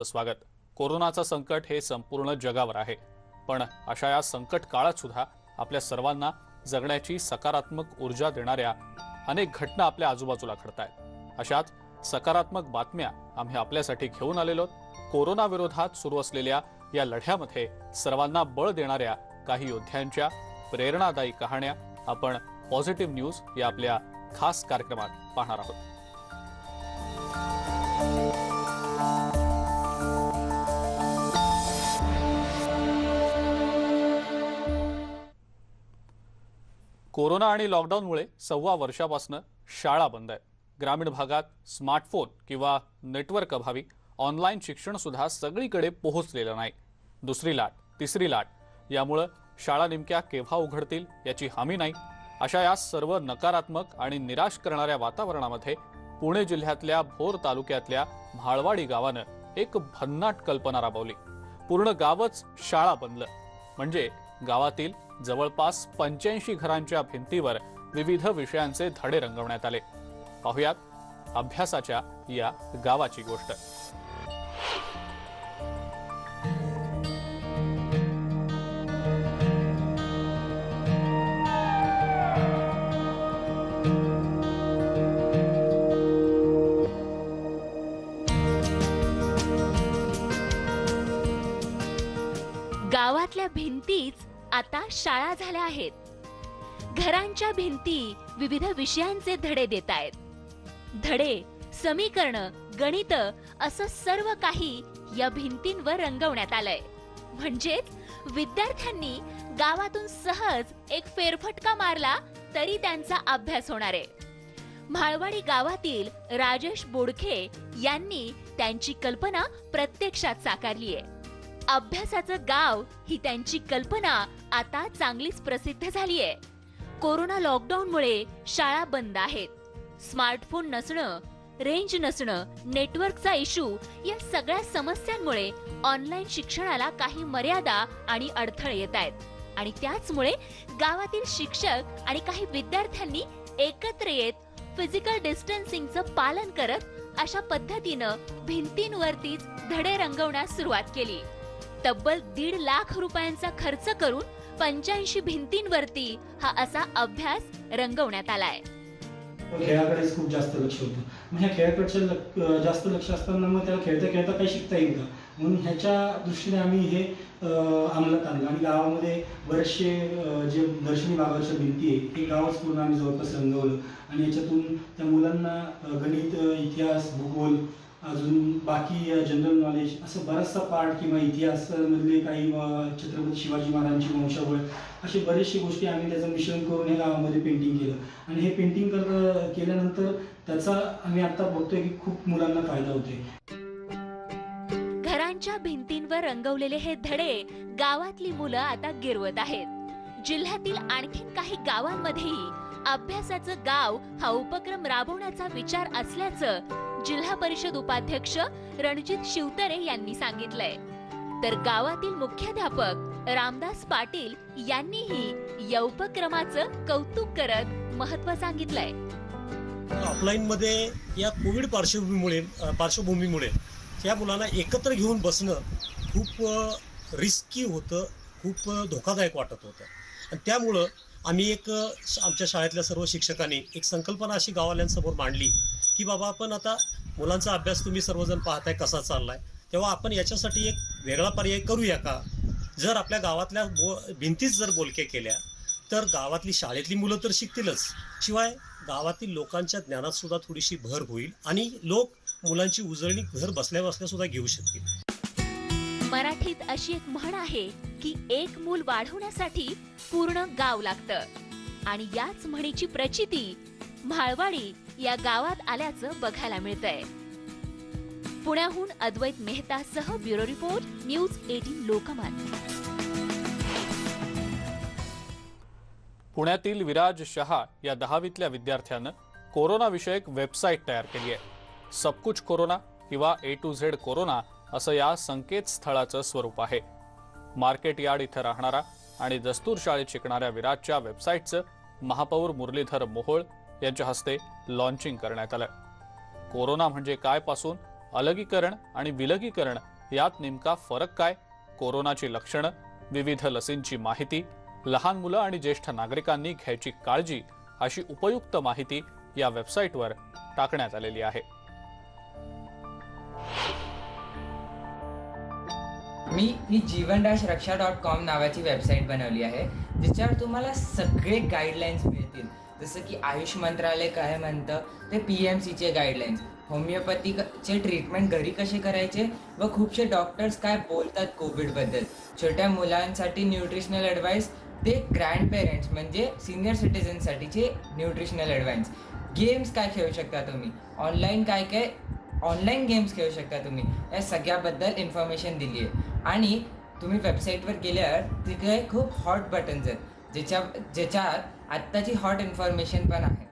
स्वागत. कोरोनाचं संकट हे संपूर्ण जगावर आहे. पण अशा या संकट काळात सुद्धा आपल्या सर्वांना जगण्याची सकारात्मक ऊर्जा देणाऱ्या अनेक घटना आपल्या आजूबाजूला घडत आहेत अशाच सकारात्मक बातम्या आम्ही आपल्यासाठी घेऊन आलेलो कोरोना विरोधात सुरू असलेल्या या लढ्यामध्ये सर्वांना बळ देणाऱ्या काही योद्ध्यांच्या प्रेरणादायी कहाण्या आपण पॉझिटिव्ह न्यूज या आपल्या खास कार्यक्रमात पाहणार आहोत. कोरोना आणि लॉकडाऊनमुळे सव्वा वर्षापासून शाळा बंद आहे. ग्रामीण भागात स्मार्टफोन किंवा नेटवर्क अभावी ऑनलाईन शिक्षण सुद्धा सगळीकडे पोहोचलेलं नाही. दुसरी लाट तिसरी लाट. यामुळं शाळा नेमक्या केव्हा उघडतील याची हमी नाही. अशा या सर्व नकारात्मक आणि निराश करणाऱ्या वातावरणामध्ये पुणे जिल्ह्यातल्या भोर तालुक्यातल्या म्हाळवाडी गावानं एक भन्नाट कल्पना राबवली. पूर्ण गावच शाळा बनलं. म्हणजे गावातील जवळपास पंच्याऐंशी घरांच्या भिंतीवर विविध विषयांचे धडे रंगवण्यात आले. पाहुयात अभ्यासाच्या या गावाची गोष्ट. गावातल्या भिंतीच आता शाळा झाल्या आहेत. घरांच्या भिंती विविध विषयांचे धडे देत आहेत. धडे समीकरण गणित असं सर्व काही या भिंतींवर रंगवण्यात आलंय. म्हणजेच विद्यार्थ्यांनी गावातून सहज एक फेरफटका मारला तरी त्यांचा अभ्यास होणार आहे. म्हाळवाडी गावातील राजेश बोडखे यांनी त्यांची कल्पना प्रत्यक्षात साकारली आहे. अभ्यासाचं गाव ही त्यांची कल्पना आता चांगलीच प्रसिद्ध झाली आहे कोरोना लॉकडाऊनमुळे शाळा बंद आहेत. स्मार्टफोन नसणं रेंज नसणं नेटवर्कचा इशू या सगळ्या समस्यांमुळे ऑनलाईन शिक्षणाला काही मर्यादा आणि अडथळे येत आहेत. आणि त्याचमुळे गावातील शिक्षक आणि काही विद्यार्थ्यांनी एकत्र येत फिजिकल डिस्टन्सिंगचं पालन करत अशा पद्धतीनं भिंतींवरतीच धडे रंगवण्यास सुरुवात केली. तब्बल दीड लाख रुपयांचा खर्च करून पंच्याऐंशी भिंतींवरती हा असा अभ्यास रंगवण्यात आलाय. खेळाकडेच खूप जास्त लक्ष होतं. मग ह्या खेळाकडचं जास्त लक्ष असताना मग त्याला खेळता खेळता काही शिकता येईल का? म्हणून ह्याच्या दृष्टीने आम्ही हे अंमलात आणलं. आणि गावामध्ये बरेचसे जे दर्शनी भागाच्या भिंती आहे ते गावच पूर्ण आम्ही जवळपास रंगवलं. आणि याच्यातून त्या मुलांना गणित इतिहास भूगोल अजून बाकी जनरल नॉलेज असं बराचसा पार्ट किंवा इतिहासामधले काही छत्रपती शिवाजी महाराजांची वंशावळ असे बरेचसे गोष्टी आम्ही त्याचं मिश्रण करून हे गावामध्ये पेंटिंग केलं. आणि हे पेंटिंग कर केल्यानंतर त्याचा आम्ही आता बघतोय की खूप मुलांना फायदा होतोय. घरांच्या भिंतींवर रंगवलेले हे धडे गावातली मुलं आता गिरवत आहेत. जिल्ह्यातील आणखीन काही गावांमध्येही अभ्यासाचं गाव हा उपक्रम राबवण्याचा विचार असल्याचं जिल्हा परिषद उपाध्यक्ष रणजित शिवतरे यांनी सांगितलंय. तर गावातील मुख्याध्यापक रामदास पाटील यांनीही या उपक्रमाचं कौतुक करत महत्त्व सांगितलंय. ऑफलाईन मध्ये या कोविड पार्श्वभूमीमुळे पार्श्वभूमीमुळे या मुलांना एकत्र घेऊन बसणं खूप रिस्की होतं खूप धोकादायक वाटत होतं. आणि त्यामुळं आम्ही एक आमच्या शाळेतल्या सर्व शिक्षकांनी एक संकल्पना अशी गावाल्यांसमोर मांडली की बाबा आपण आता मुलांचा अभ्यास तुम्ही सर्वजण पाहताय कसा चाललाय. तेव्हा आपण याच्यासाठी एक वेगळा पर्याय करूया का? जर आपल्या गावातल्या बो भिंतीच जर बोलके केल्या तर गावातली शाळेतली मुलं तर शिकतीलच. शिवाय गावातील लोकांच्या ज्ञानात सुद्धा थोडीशी भर होईल आणि लोक मुलांची उजळणी घर बसल्या बसल्या सुद्धा घेऊ शकतील. मराठीत अशी एक म्हण आहे की एक मूल वाढवण्यासाठी पूर्ण गाव लागतं. आणि याच म्हणीची प्रचिती म्हाळवाडी या गावात आल्याचं बघायला मिळतंय. पुण्याहून Advait मेहतासह bureau report news eighteen Lokmat पुण्यातील विराज शहा या दहावीतल्या विद्यार्थ्यानं कोरोना विषयक वेबसाईट तयार केली आहे सबकुच कोरोना किंवा ए टू झेड कोरोना असं या संकेतस्थळाचं स्वरूप आहे. मार्केट यार्ड इथं राहणारा आणि दस्तूर शाळेत शिकणाऱ्या विराजच्या वेबसाईटचं महापौर मुरलीधर मोहोळ यांच्या हस्ते लॉन्चिंग करण्यात आलं. कोरोना म्हणजे काय पासून? अलगीकरण आणि विलगीकरण यात नेमका फरक काय? कोरोनाची लक्षणं विविध लसींची माहिती लहान मुलं आणि ज्येष्ठ नागरिकांनी घ्यायची काळजी अशी उपयुक्त माहिती या वेबसाईटवर टाकण्यात आलेली आहे. मी ही Jeevan dash Raksha dot com नावाची वेबसाईट बनवली आहे ज्याच्यावर तुम्हाला सगळे गाईडलाईन्स मिळतील. जसं की आयुष मंत्रालय काय म्हणतं? ते पी एम सीचे गाईडलाईन्स होमिओपॅथीचे ट्रीटमेंट घरी कसे करायचे? व खूपसे डॉक्टर्स काय बोलतात कोविडबद्दल छोट्या मुलांसाठी न्यूट्रिशनल ॲडवाईस ते ग्रँड पेरेंट्स म्हणजे सिनियर सिटीजनसाठीचे न्यूट्रिशनल ॲडवाईस गेम्स काय खेळू शकता तुम्ही? ऑनलाईन काय काय ऑनलाईन गेम्स खेळू शकता तुम्ही? या सगळ्याबद्दल इन्फॉर्मेशन दिली आहे आणि तुम्ही वेबसाईटवर गेल्यावर तिथे खूप हॉट बटन्स आहेत. ज्याच्या ज्याच्यात आत्ताची हॉट इन्फॉर्मेशन पण आहे.